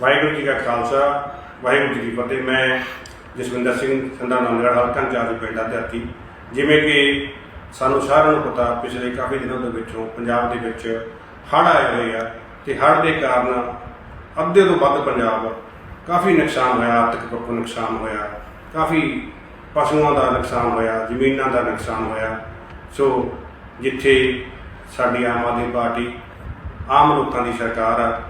ਵਾਹਿਗੁਰੂ ਜੀ ਕਾ ਖਾਲਸਾ, ਵਾਹਿਗੁਰੂ ਜੀ ਕੀ ਫਤਿਹ। ਮੈਂ ਜਸਵਿੰਦਰ ਸਿੰਘ ਸੰਧਾ ਨੰਦਗੜ੍ਹ ਹਲਕਾ ਇੰਚਾਰਜ ਪਿੰਡ ਦਿਹਾਤੀ ਜਿਵੇਂ ਕਿ ਸਾਨੂੰ ਸਾਰਿਆਂ ਨੂੰ ਪਤਾ, ਪਿਛਲੇ ਕਾਫੀ ਦਿਨਾਂ ਦੇ ਵਿੱਚੋਂ ਪੰਜਾਬ ਦੇ ਵਿੱਚ ਹੜ੍ਹ ਆਏ ਹੋਏ ਆ ਤੇ ਹੜ੍ਹ ਦੇ ਕਾਰਨ ਅੱਧੇ ਤੋਂ ਵੱਧ ਪੰਜਾਬ ਕਾਫੀ ਨੁਕਸਾਨ ਹੋਇਆ, ਆਰਥਿਕ ਪੱਖੋਂ ਨੁਕਸਾਨ ਹੋਇਆ, ਕਾਫੀ ਪਸ਼ੂਆਂ ਦਾ ਨੁਕਸਾਨ ਹੋਇਆ, ਜ਼ਮੀਨਾਂ ਦਾ ਨੁਕਸਾਨ ਹੋਇਆ। ਸੋ ਜਿੱਥੇ ਸਾਡੀ ਆਮ ਆਦਮੀ ਪਾਰਟੀ, ਆਮ ਲੋਕਾਂ ਦੀ ਸਰਕਾਰ ਆ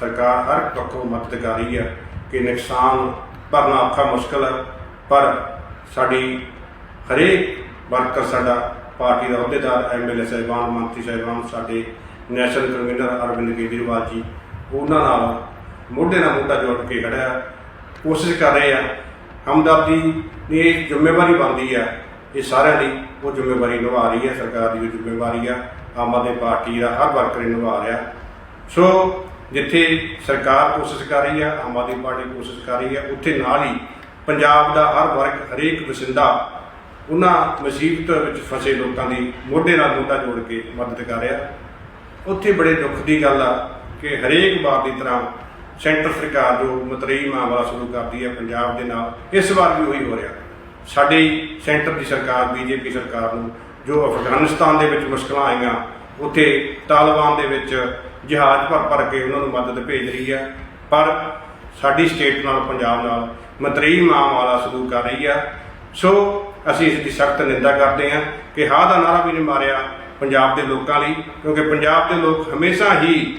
ਸਰਕਾਰ ਹਰ ਪੱਖੋਂ ਮਦਦ ਕਰ ਰਹੀ ਹੈ ਕਿ ਨੁਕਸਾਨ ਭਰਨਾ ਔਖਾ ਮੁਸ਼ਕਲ ਹੈ, ਪਰ ਸਾਡੀ ਹਰੇਕ ਵਰਕਰ ਸਾਡਾ ਪਾਰਟੀ ਦਾ ਅਹੁਦੇਦਾਰ ਐਮਐਲਏ ਸਾਹਿਬਾਨ, ਮੰਤਰੀ ਸਾਹਿਬਾਨ, ਸਾਡੇ ਨੈਸ਼ਨਲ ਕਨਵੀਨਰ ਅਰਵਿੰਦ ਕੇਜਰੀਵਾਲ ਜੀ, ਉਹਨਾਂ ਨਾਲ ਮੋਢੇ ਨਾਲ ਮੋਢਾ ਜੋੜ ਕੇ ਖੜਿਆ ਕੋਸ਼ਿਸ਼ ਕਰ ਰਹੇ ਆ ਹਮਦਰਦੀ ਦੀ ਇਹ ਜ਼ਿੰਮੇਵਾਰੀ ਬਣਦੀ ਆ ਇਹ ਸਾਰਿਆਂ ਦੀ ਉਹ ਜ਼ਿੰਮੇਵਾਰੀ ਨਿਭਾ ਰਹੀ ਹੈ, ਸਰਕਾਰ ਦੀ ਜੋ ਜ਼ਿੰਮੇਵਾਰੀ ਆ, ਆਮ ਆਦਮੀ ਪਾਰਟੀ ਦਾ ਹਰ ਵਰਕਰ ਨਿਭਾ ਰਿਹਾ। ਸੋ ਜਿੱਥੇ ਸਰਕਾਰ ਕੋਸ਼ਿਸ਼ ਕਰ ਰਹੀ ਹੈ ਆਮ ਆਦਮੀ ਪਾਰਟੀ ਕੋਸ਼ਿਸ਼ ਕਰ ਰਹੀ ਹੈ ਉੱਥੇ ਨਾਲ ਹੀ ਪੰਜਾਬ ਦਾ ਹਰ ਵਰਗ, ਹਰੇਕ ਵਸਿੰਦਾ ਉਹਨਾਂ ਮੁਸੀਬਤ ਵਿੱਚ ਫਸੇ ਲੋਕਾਂ ਦੀ ਮੋਢੇ ਨਾਲ ਮੋਢਾ ਜੋੜ ਕੇ ਮਦਦ ਕਰ ਰਿਹਾ। ਉੱਥੇ ਬੜੇ ਦੁੱਖ ਦੀ ਗੱਲ ਆ ਕਿ ਹਰੇਕ ਵਾਰ ਦੀ ਤਰ੍ਹਾਂ ਸੈਂਟਰ ਸਰਕਾਰ ਜੋ ਮਤਰੇਈ ਮਾਮਲਾ ਸ਼ੁਰੂ ਕਰਦੀ ਹੈ ਪੰਜਾਬ ਦੇ ਨਾਲ, ਇਸ ਵਾਰ ਵੀ ਉਹੀ ਹੋ ਰਿਹਾ। ਸਾਡੀ ਸੈਂਟਰ ਦੀ ਸਰਕਾਰ, ਬੀਜੇਪੀ ਸਰਕਾਰ ਨੂੰ ਜੋ ਅਫਗਾਨਿਸਤਾਨ ਦੇ ਵਿੱਚ ਮੁਸ਼ਕਲਾਂ ਆਈਆਂ, ਉੱਥੇ ਤਾਲਿਬਾਨ ਦੇ ਵਿੱਚ ਜਹਾਜ਼ ਭਰ ਭਰ ਕੇ ਉਹਨਾਂ ਨੂੰ ਮਦਦ ਭੇਜ ਰਹੀ ਹੈ ਪਰ ਸਾਡੀ ਸਟੇਟ ਨਾਲ, ਪੰਜਾਬ ਨਾਲ ਮਤਰੇਈ ਮਾਮਲਾ ਸ਼ੁਰੂ ਕਰ ਰਹੀ ਆ। ਸੋ ਅਸੀਂ ਇਸ ਦੀ ਸਖਤ ਨਿੰਦਾ ਕਰਦੇ ਹਾਂ ਕਿ ਹਾਂ ਦਾ ਨਾਰਾ ਵੀ ਨਹੀਂ ਮਾਰਿਆ ਪੰਜਾਬ ਦੇ ਲੋਕਾਂ ਲਈ, ਕਿਉਂਕਿ ਪੰਜਾਬ ਦੇ ਲੋਕ ਹਮੇਸ਼ਾ ਹੀ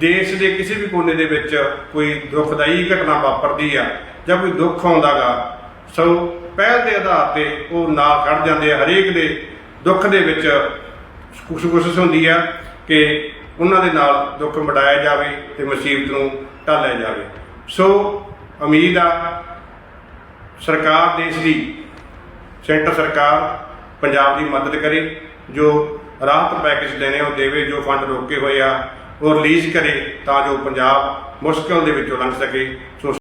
ਦੇਸ਼ ਦੇ ਕਿਸੇ ਵੀ ਕੋਨੇ ਦੇ ਵਿੱਚ ਕੋਈ ਦੁਖਦਾਈ ਘਟਨਾ ਵਾਪਰਦੀ ਆ ਜਾਂ ਕੋਈ ਦੁੱਖ ਆਉਂਦਾਗਾ, ਸੋ ਪਹਿਲ ਦੇ ਆਧਾਰ ਤੇ ਉਹ ਨਾਲ ਖੜ ਜਾਂਦੇ ਆ। ਹਰੇਕ ਦੇ ਦੁੱਖ ਦੇ ਵਿੱਚ ਕੁਛ ਕੋਸ਼ਿਸ਼ ਹੁੰਦੀ ਆ ਕਿ ਉਹਨਾਂ ਦੇ ਨਾਲ ਦੁੱਖ ਵੰਡਾਇਆ ਜਾਵੇ ਤੇ ਮੁਸੀਬਤ ਨੂੰ ਟਾਲਿਆ ਜਾਵੇ। ਸੋ ਉਮੀਦ ਆ ਸਰਕਾਰ ਦੇਸ਼ ਦੀ ਸੈਂਟਰ ਸਰਕਾਰ ਪੰਜਾਬ ਦੀ ਮਦਦ ਕਰੇ, ਜੋ ਰਾਹਤ ਪੈਕੇਜ ਦੇਣੇ ਉਹ ਦੇਵੇ, ਜੋ ਫੰਡ ਰੋਕੇ ਹੋਏ ਆ, ਉਹ ਰਿਲੀਜ਼ ਕਰੇ ਤਾਂ ਜੋ ਪੰਜਾਬ ਮੁਸ਼ਕਲ ਦੇ ਵਿੱਚੋਂ ਲੰਘ ਸਕੇ। ਸੋ